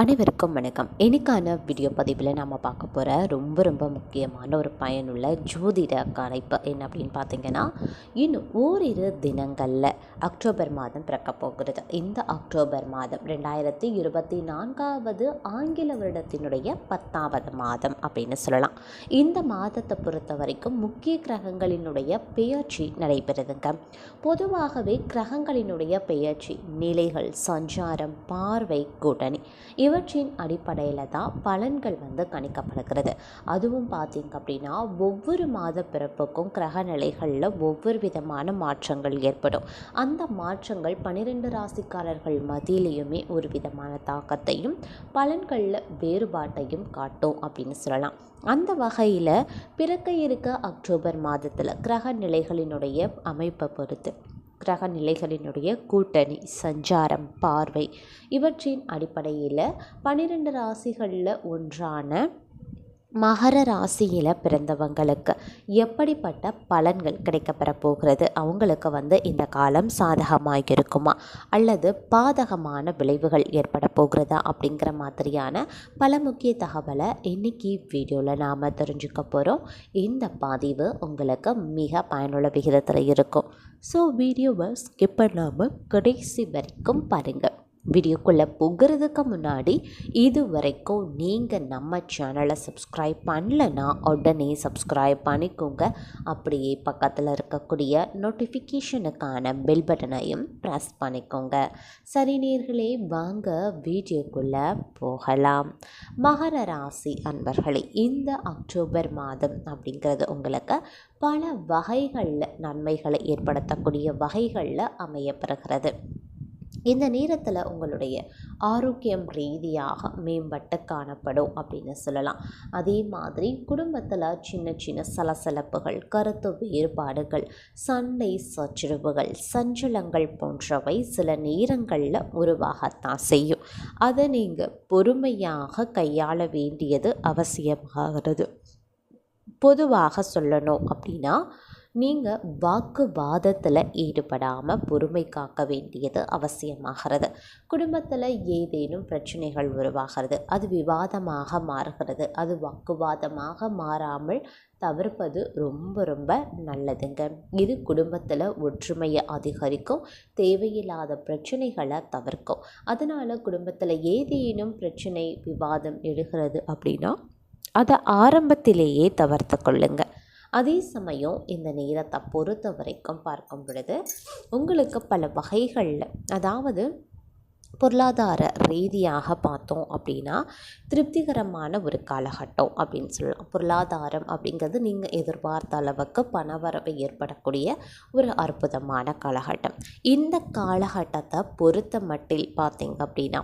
அனைவருக்கும் வணக்கம். எனக்கான வீடியோ பதிவில் நம்ம பார்க்க போகிற ரொம்ப ரொம்ப முக்கியமான ஒரு பயனுள்ள ஜோதிட கணிப்பு என்ன அப்படின்னு பார்த்தீங்கன்னா இன்னும் ஓரிரு தினங்களில் அக்டோபர் மாதம் பிறக்க போகிறது. இந்த அக்டோபர் மாதம் ரெண்டாயிரத்தி இருபத்தி நான்காவது ஆங்கில வருடத்தினுடைய பத்தாவது மாதம் அப்படின்னு சொல்லலாம். இந்த மாதத்தை பொறுத்த வரைக்கும் முக்கிய கிரகங்களினுடைய பெயர்ச்சி நடைபெறுதுங்க. பொதுவாகவே கிரகங்களினுடைய பெயர்ச்சி நிலைகள் சஞ்சாரம் பார்வை கூட்டணி இவற்றின் அடிப்படையில் தான் பலன்கள் வந்து கணிக்கப்படுகிறது. அதுவும் பார்த்திங்க அப்படின்னா ஒவ்வொரு மாத பிறப்புக்கும் கிரக நிலைகளில் ஒவ்வொரு விதமான மாற்றங்கள் ஏற்படும். அந்த மாற்றங்கள் பன்னிரெண்டு ராசிக்காரர்கள் மத்தியிலையுமே ஒரு விதமான தாக்கத்தையும் பலன்களில் வேறுபாட்டையும் காட்டும் அப்படின்னு சொல்லலாம். அந்த வகையில் பிறக்க இருக்க அக்டோபர் மாதத்தில் கிரக நிலைகளினுடைய அமைப்பை பொறுத்து கிரக நிலைகளினுடைய கூட்டணி சஞ்சாரம் பார்வை இவற்றின் அடிப்படையில் பன்னிரெண்டு ராசிகளில் ஒன்றான மகர ராசியில் பிறந்தவங்களுக்கு எப்படிப்பட்ட பலன்கள் கிடைக்கப்பெற போகிறது? அவங்களுக்கு வந்து இந்த காலம் சாதகமாக இருக்குமா அல்லது பாதகமான விளைவுகள் ஏற்பட போகிறதா? அப்படிங்கிற மாதிரியான பல முக்கிய தகவலை இன்றைக்கி வீடியோவில் நாம் தெரிஞ்சுக்க போகிறோம் இந்த பதிவு உங்களுக்கு மிக பயனுள்ள விகிதத்தில் இருக்கும். ஸோ வீடியோவை ஸ்கிப் பண்ணாமல் கடைசி வரைக்கும் பாருங்கள் வீடியோக்குள்ளே போகிறதுக்கு முன்னாடி இது வரைக்கும் நீங்கள் நம்ம சேனலை சப்ஸ்கிரைப் பண்ணலன்னா உடனே சப்ஸ்கிரைப் பண்ணிக்கோங்க. அப்படியே பக்கத்தில் இருக்கக்கூடிய நோட்டிஃபிகேஷனுக்கான பெல் பட்டனையும் ப்ரெஸ் பண்ணிக்கோங்க. சரி நேர்களே வாங்க வீடியோக்குள்ளே போகலாம். மகர ராசி அன்பர்களே இந்த அக்டோபர் மாதம் அப்படிங்கிறது உங்களுக்கு பல வகைகளில் நன்மைகளை ஏற்படுத்தக்கூடிய வகைகளில் அமையப்பெறுகிறது இந்த நேரத்தில் உங்களுடைய ஆரோக்கியம் ரீதியாக மேம்பட்டு காணப்படும் அப்படின்னு சொல்லலாம். அதே மாதிரி குடும்பத்தில் சின்ன சின்ன சலசலப்புகள் கருத்து வேறுபாடுகள் சண்டை சச்சரவுகள் சஞ்சலங்கள் போன்றவை சில நேரங்களில் உருவாகத்தான் செய்யும். அதை நீங்கள் பொறுமையாக கையாள வேண்டியது அவசியமாகிறது. பொதுவாக சொல்லணும் அப்படின்னா நீங்கள் வாக்குவாதத்தில் ஈடுபடாமல் பொறுமை காக்க வேண்டியது அவசியமாகிறது. குடும்பத்தில் ஏதேனும் பிரச்சனைகள் உருவாகிறது. அது விவாதமாக மாறுகிறது. அது வாக்குவாதமாக மாறாமல் தவிர்ப்பது ரொம்ப ரொம்ப நல்லதுங்க. இது குடும்பத்தில் ஒற்றுமையை அதிகரிக்கும் தேவையில்லாத பிரச்சனைகளை தவிர்க்கும். அதனால் குடும்பத்தில் ஏதேனும் பிரச்சனை விவாதம் எழுகிறது அப்படின்னா அதை ஆரம்பத்திலேயே தவிர்த்து கொள்ளுங்கள் அதே சமயம் இந்த நேரத்தை பொறுத்த வரைக்கும் பார்க்கும் பொழுது உங்களுக்கு பல வகைகளில் அதாவது பொருளாதார ரீதியாக பார்த்தோம் அப்படின்னா திருப்திகரமான ஒரு காலகட்டம் அப்படின்னு சொல்லலாம். பொருளாதாரம் அப்படிங்கிறது நீங்கள் எதிர்பார்த்த அளவுக்கு பணவரவு ஏற்படக்கூடிய ஒரு அற்புதமான காலகட்டம். இந்த காலகட்டத்தை பொறுத்த மட்டில் பார்த்தீங்க அப்படின்னா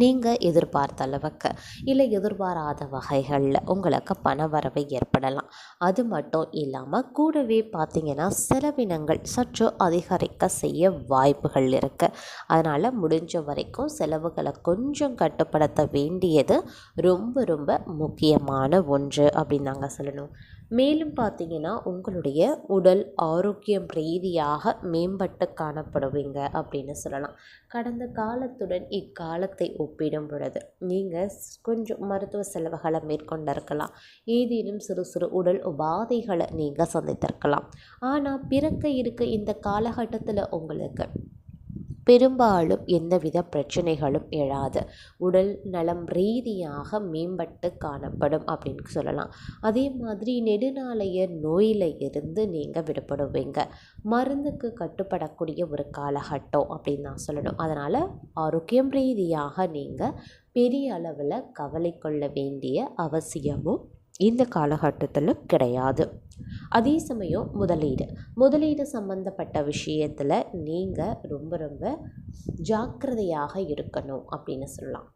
நீங்கள் எதிர்பார்த்த அளவுக்கு இல்லை எதிர்பாராத வகைகளில் உங்களுக்கு பண வரவை ஏற்படலாம். அது மட்டும் இல்லாமல் கூடவே பார்த்திங்கன்னா செலவினங்கள் சற்று அதிகரிக்க செய்ய வாய்ப்புகள் இருக்குது அதனால் முடிஞ்ச வரைக்கும் செலவுகளை கொஞ்சம் கட்டுப்படுத்த வேண்டியது ரொம்ப ரொம்ப முக்கியமான ஒன்று அப்படின்னு நாங்கள் சொல்லணும். மேலும் பார்த்தீங்கன்னா உங்களுடைய உடல் ஆரோக்கியம் ரீதியாக மேம்பட்டு காணப்படுவீங்க அப்படின்னு சொல்லலாம். கடந்த காலத்துடன் இக்காலத்தை ஒப்பிடும் பொழுது நீங்கள் கொஞ்சம் மருத்துவ செலவுகளை மேற்கொண்டிருக்கலாம். ஏதேனும் சிறு சிறு உடல் உபாதைகளை நீங்கள் சந்தித்திருக்கலாம். ஆனால் பிறக்க இருக்க இந்த காலகட்டத்தில் உங்களுக்கு பெரும்பாலும் எந்தவித பிரச்சனைகளும் எழாது. உடல் நலம் ரீதியாக மேம்பட்டு காணப்படும் அப்படின்னு சொல்லலாம். அதே மாதிரி நெடுநாளைய நோயில் இருந்து நீங்கள் விடுபடுவீங்க. மருந்துக்கு கட்டுப்படக்கூடிய ஒரு காலகட்டம் அப்படின்னு நான் சொல்லணும். அதனால் ஆரோக்கியம் ரீதியாக நீங்கள் பெரிய அளவில் கவலை கொள்ள வேண்டிய அவசியமும் இந்த காலகட்டத்தில் கிடையாது. அதே சமயம் முதலீடு. முதலீடு சம்மந்தப்பட்ட விஷயத்தில் நீங்கள் ரொம்ப ரொம்ப ஜாக்கிரதையாக இருக்கணும் அப்படின்னு சொல்லலாம்.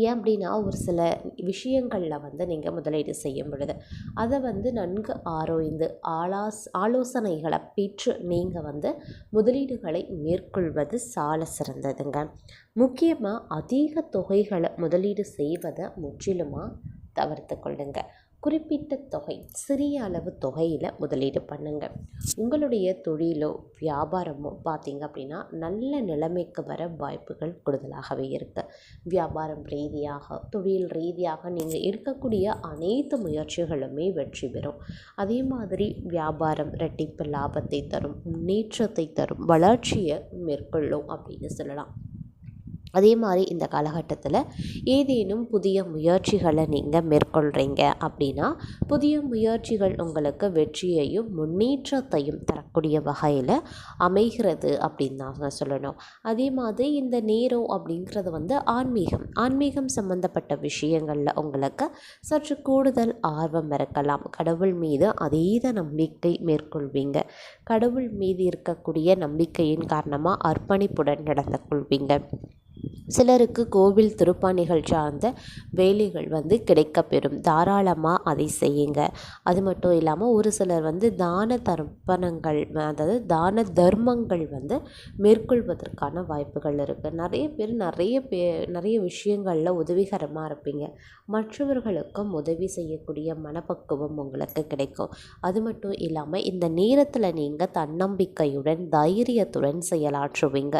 ஏன் அப்படின்னா ஒரு சில விஷயங்களில் வந்து நீங்கள் முதலீடு செய்யும் பொழுது அதை வந்து நன்கு ஆரோய்ந்து ஆலாஸ் ஆலோசனைகளை பெற்று நீங்கள் வந்து முதலீடுகளை மேற்கொள்வது சால சிறந்ததுங்க. முக்கியமாக அதிக தொகைகளை முதலீடு செய்வதை முற்றிலுமாக தவிர்த்து கொள்ளுங்க. குறிப்பிட்ட தொகை சிறிய அளவு தொகையில் முதலீடு பண்ணுங்கள் உங்களுடைய தொழிலோ வியாபாரமோ பார்த்தீங்க அப்படின்னா நல்ல நிலைமைக்கு வர வாய்ப்புகள் கூடுதலாகவே இருக்குது வியாபாரம் ரீதியாக தொழில் ரீதியாக நீங்கள் இருக்கக்கூடிய அனைத்து முயற்சிகளுமே வெற்றி பெறும். அதே மாதிரி வியாபாரம் ரெட்டிப்பு லாபத்தை தரும் முன்னேற்றத்தை தரும் வளர்ச்சியை மேற்கொள்ளும் அப்படின்னு சொல்லலாம். அதே மாதிரி இந்த காலகட்டத்தில் ஏதேனும் புதிய முயற்சிகளை நீங்கள் மேற்கொள்கிறீங்க அப்படின்னா புதிய முயற்சிகள் உங்களுக்கு வெற்றியையும் முன்னேற்றத்தையும் தரக்கூடிய வகையில் அமைகிறது அப்படின்னு தான் சொல்லணும். அதே மாதிரி இந்த நேரம் அப்படிங்கிறது வந்து ஆன்மீகம். ஆன்மீகம் சம்மந்தப்பட்ட விஷயங்களில் உங்களுக்கு சற்று கூடுதல் ஆர்வம் இருக்கலாம். கடவுள் மீது அதீத நம்பிக்கை மேற்கொள்வீங்க. கடவுள் மீது இருக்கக்கூடிய நம்பிக்கையின் காரணமாக அர்ப்பணிப்புடன் நடந்து கொள்வீங்க. சிலருக்கு கோவில் திருப்பணிகள் சார்ந்த வேலைகள் வந்து கிடைக்கப்பெறும். தாராளமாக அதை செய்யுங்க. அது மட்டும் இல்லாமல் ஒரு சிலர் வந்து தான தர்ப்பணங்கள் அதாவது தான தர்மங்கள் வந்து மேற்கொள்வதற்கான வாய்ப்புகள் இருக்குது நிறைய பேர் நிறைய பே நிறைய விஷயங்களில் உதவிகரமாக இருப்பீங்க. மற்றவர்களுக்கும் உதவி செய்யக்கூடிய மனப்பக்குவம் உங்களுக்கு கிடைக்கும். அது மட்டும் இல்லாமல் இந்த நேரத்தில் நீங்கள் தன்னம்பிக்கையுடன் தைரியத்துடன் செயலாற்றுவீங்க.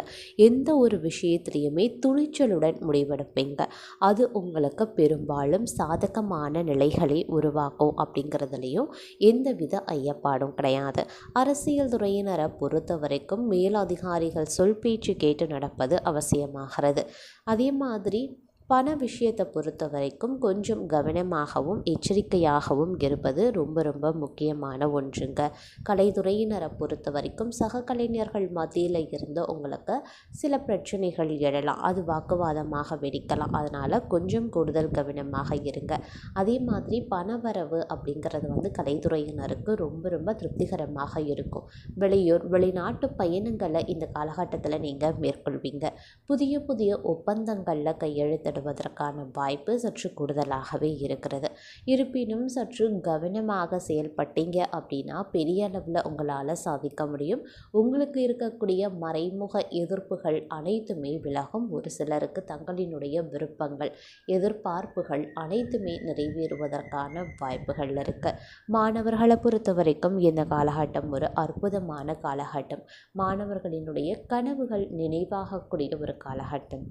எந்த ஒரு விஷயத்துலையுமே துணிச்சலுடன் முடிவெடுப்பீங்க அது உங்களுக்கு பெரும்பாலும் சாதகமான நிலைகளை உருவாக்கும் அப்படிங்கிறதுலையும் எந்தவித ஐயப்பாடும் கிடையாது. அரசியல் துறையினரை பொறுத்த வரைக்கும் மேலதிகாரிகள் சொல் பேச்சு கேட்டு நடப்பது அவசியமாகிறது. அதே மாதிரி பண விஷயத்தை பொறுத்த வரைக்கும் கொஞ்சம் கவனமாகவும் எச்சரிக்கையாகவும் இருப்பது ரொம்ப ரொம்ப முக்கியமான ஒன்றுங்க. கலைத்துறையினரை பொறுத்த வரைக்கும் சக கலைஞர்கள் மத்தியில் இருந்து உங்களுக்கு சில பிரச்சனைகள் எழலாம். அது வாக்குவாதமாக வெடிக்கலாம். அதனால் கொஞ்சம் கூடுதல் கவனமாக இருங்க. அதே மாதிரி பணவரவு அப்படிங்கிறது வந்து கலைத்துறையினருக்கு ரொம்ப ரொம்ப திருப்திகரமாக இருக்கும். வெளியூர் வெளிநாட்டு பயணங்களை இந்த காலகட்டத்தில் நீங்கள் மேற்கொள்வீங்க. புதிய புதிய ஒப்பந்தங்களில் கையெழுத்திட ஏற்படுவதற்கான வாய்ப்பு சற்று கூடுதலாகவே இருக்கிறது. இருப்பினும் சற்று கவனமாக செயல்பட்டீங்க அப்படின்னா பெரிய அளவில் உங்களால் சாதிக்க முடியும். உங்களுக்கு இருக்கக்கூடிய மறைமுக எதிர்ப்புகள் அனைத்துமே விலகும். ஒரு சிலருக்கு தங்களினுடைய விருப்பங்கள் எதிர்பார்ப்புகள் அனைத்துமே நிறைவேறுவதற்கான வாய்ப்புகள் இருக்குது மாணவர்களை பொறுத்த வரைக்கும் இந்த காலகட்டம் ஒரு அற்புதமான காலகட்டம். மாணவர்களினுடைய கனவுகள் நினைவாகக்கூடிய ஒரு காலகட்டம்.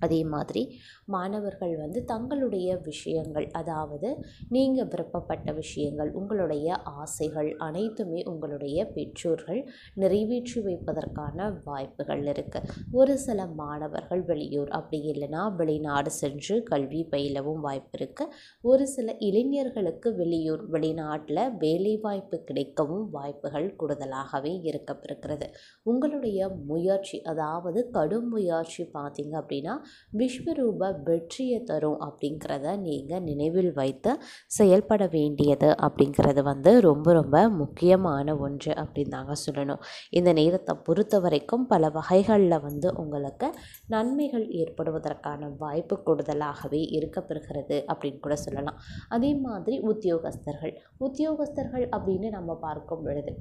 அதே மாதிரி மாணவர்கள் வந்து தங்களுடைய விஷயங்கள் அதாவது நீங்கள் விருப்பப்பட்ட விஷயங்கள் உங்களுடைய ஆசைகள் அனைத்துமே உங்களுடைய பெற்றோர்கள் நிறைவேற்றி வைப்பதற்கான வாய்ப்புகள் இருக்குது ஒரு சில மாணவர்கள் வெளியூர் அப்படி இல்லைன்னா வெளிநாடு சென்று கல்வி பயிலவும் வாய்ப்பு இருக்குது ஒரு சில இளைஞர்களுக்கு வெளியூர் வெளிநாட்டில் வேலைவாய்ப்பு கிடைக்கவும் வாய்ப்புகள் கூடுதலாகவே இருக்கப்பெறுகிறது உங்களுடைய முயற்சி அதாவது கடும் முயற்சி பார்த்தீங்க அப்படின்னா விஸ்வரூப வெற்றியை தரும் அப்படிங்கிறத நீங்கள் நினைவில் வைத்து செயல்பட வேண்டியது அப்படிங்கிறது வந்து ரொம்ப ரொம்ப முக்கியமான ஒன்று அப்படின்னு தாங்க சொல்லணும். இந்த நேரத்தை பொறுத்த வரைக்கும் பல வகைகளில் வந்து உங்களுக்கு நன்மைகள் ஏற்படுவதற்கான வாய்ப்பு கூடுதலாகவே இருக்கப்பெறுகிறது அப்படின்னு கூட சொல்லலாம். அதே மாதிரி உத்தியோகஸ்தர்கள். உத்தியோகஸ்தர்கள் அப்படின்னு நம்ம பார்க்கும் பொழுது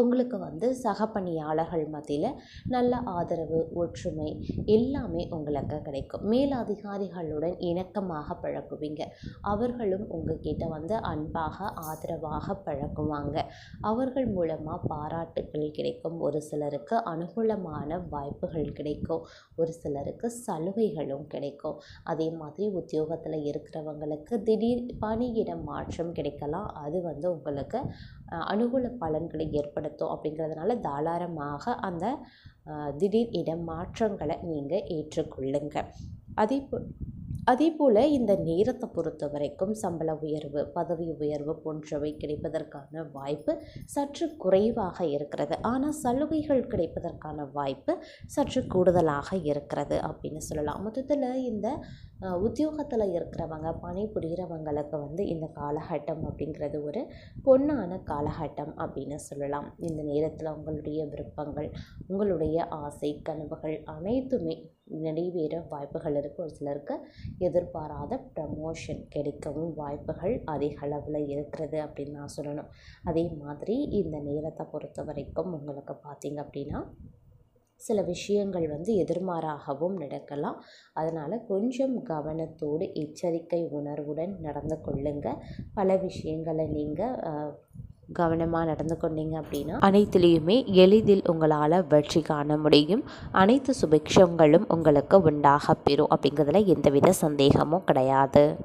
உங்களுக்கு வந்து சக பணியாளர்கள் மத்தியில் நல்ல ஆதரவு ஒற்றுமை எல்லாமே உங்களுக்கு கிடைக்கும். மேலதிகாரிகளுடன் இணக்கமாக பழகுவீங்க. அவர்களும் உங்ககிட்ட வந்து அன்பாக ஆதரவாக பழகுவாங்க. அவர்கள் மூலமாக பாராட்டுகள் கிடைக்கும். ஒரு சிலருக்கு அனுகூலமான வாய்ப்புகள் கிடைக்கும். ஒரு சிலருக்கு சலுகைகளும் கிடைக்கும். அதே மாதிரி உத்தியோகத்தில் இருக்கிறவங்களுக்கு திடீர் பணியிட மாற்றம் கிடைக்கலாம். அது வந்து உங்களுக்கு அனுகூல பலன்களை ஏற்படுத்தும் அப்படிங்கிறதுனால தாராளமாக அந்த திடீர் இடம் மாற்றங்களை நீங்கள் ஏற்றுக்கொள்ளுங்க. அதே போ அதே போல் இந்த நேரத்தை பொறுத்த வரைக்கும் சம்பள உயர்வு பதவி உயர்வு போன்றவை கிடைப்பதற்கான வாய்ப்பு சற்று குறைவாக இருக்கிறது. ஆனால் சலுகைகள் கிடைப்பதற்கான வாய்ப்பு சற்று கூடுதலாக இருக்கிறது அப்படின்னு சொல்லலாம். மொத்தத்தில் இந்த உத்தியோகத்தில் இருக்கிறவங்க பணிபுரிகிறவங்களுக்கு வந்து இந்த காலகட்டம் அப்படிங்கிறது ஒரு பொன்னான காலகட்டம் அப்படின்னு சொல்லலாம். இந்த நேரத்தில் உங்களுடைய விருப்பங்கள் உங்களுடைய ஆசை கனவுகள் அனைத்துமே நிறைவேற வாய்ப்புகள் இருக்குது ஒரு சிலருக்கு எதிர்பாராத ப்ரமோஷன் கிடைக்கவும் வாய்ப்புகள் அதிக அளவில் இருக்கிறது அப்படின்னு நான் சொல்லணும். அதே மாதிரி இந்த நேரத்தை பொறுத்த வரைக்கும் உங்களுக்கு பார்த்திங்க அப்படின்னா சில விஷயங்கள் வந்து எதிர்மாறாகவும் நடக்கலாம். அதனால் கொஞ்சம் கவனத்தோடு எச்சரிக்கை உணர்வுடன் நடந்து கொள்ளுங்கள் பல விஷயங்களை நீங்கள் கவனமாக நடந்து கொண்டீங்க அப்படின்னா அனைத்துலேயுமே எளிதில் உங்களால் வெற்றி காண முடியும். அனைத்து சுபிக்ஷங்களும் உங்களுக்கு உண்டாக பெறும் அப்படிங்கிறதுல எந்தவித சந்தேகமும் கிடையாது.